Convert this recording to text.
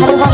Thank.